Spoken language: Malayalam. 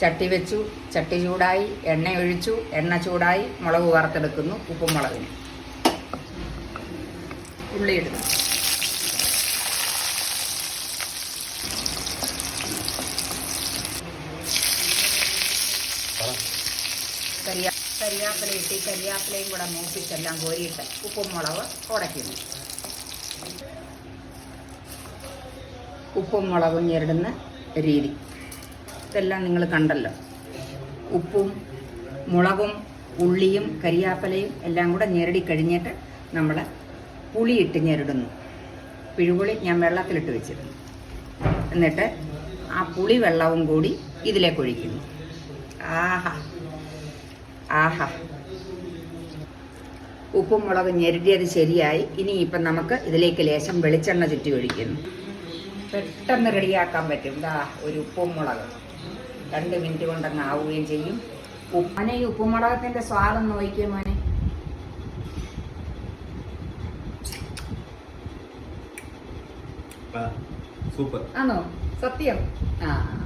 ചട്ടി വെച്ചു ചട്ടി ചൂടായി എണ്ണ ഒഴിച്ചു എണ്ണ ചൂടായി മുളക് വറുത്തെടുക്കുന്നു ഉപ്പും മുളകിന് ഉള്ളി ഇടുന്നു. കരിയാ കരിയാപ്പില ഇട്ട് കരിയാപ്പിലയും കൂടെ മൂപ്പിച്ചെല്ലാം കോരിയിട്ട് ഉപ്പും മുളക് ഉടയ്ക്കുന്നു. ഉപ്പും മുളകും ഞെരിടുന്ന രീതി. ഇതെല്ലാം നിങ്ങൾ കണ്ടല്ലോ. ഉപ്പും മുളകും ഉള്ളിയും കരിയാപ്പലയും എല്ലാം കൂടെ ഞെരടി കഴിഞ്ഞിട്ട് നമ്മൾ പുളിയിട്ട് ഞെരടുന്നു. പിഴുപുളി ഞാൻ വെള്ളത്തിലിട്ട് വെച്ചിരുന്നു. എന്നിട്ട് ആ പുളി വെള്ളവും കൂടി ഇതിലേക്ക് ഒഴിക്കുന്നു. ആഹാ ആഹാ. ഉപ്പും മുളക് ഞെരടിയത് ശരിയായി. ഇനി ഇപ്പം നമുക്ക് ഇതിലേക്ക് ലേശം വെളിച്ചെണ്ണ ചുറ്റി ഒഴിക്കുന്നു. പെട്ടെന്ന് റെഡിയാക്കാൻ പറ്റും. ദാ ഒരു ഉപ്പും മുളക്. രണ്ട് മിനിറ്റ് കൊണ്ടങ്ങ് ആവുകയും ചെയ്യും. ഉപ്പനെ ഈ ഉപ്പുമുളകത്തിന്റെ സ്വാദം നോക്കിയ മോനെ. സൂപ്പർ. ആണോ? സത്യം? ആ.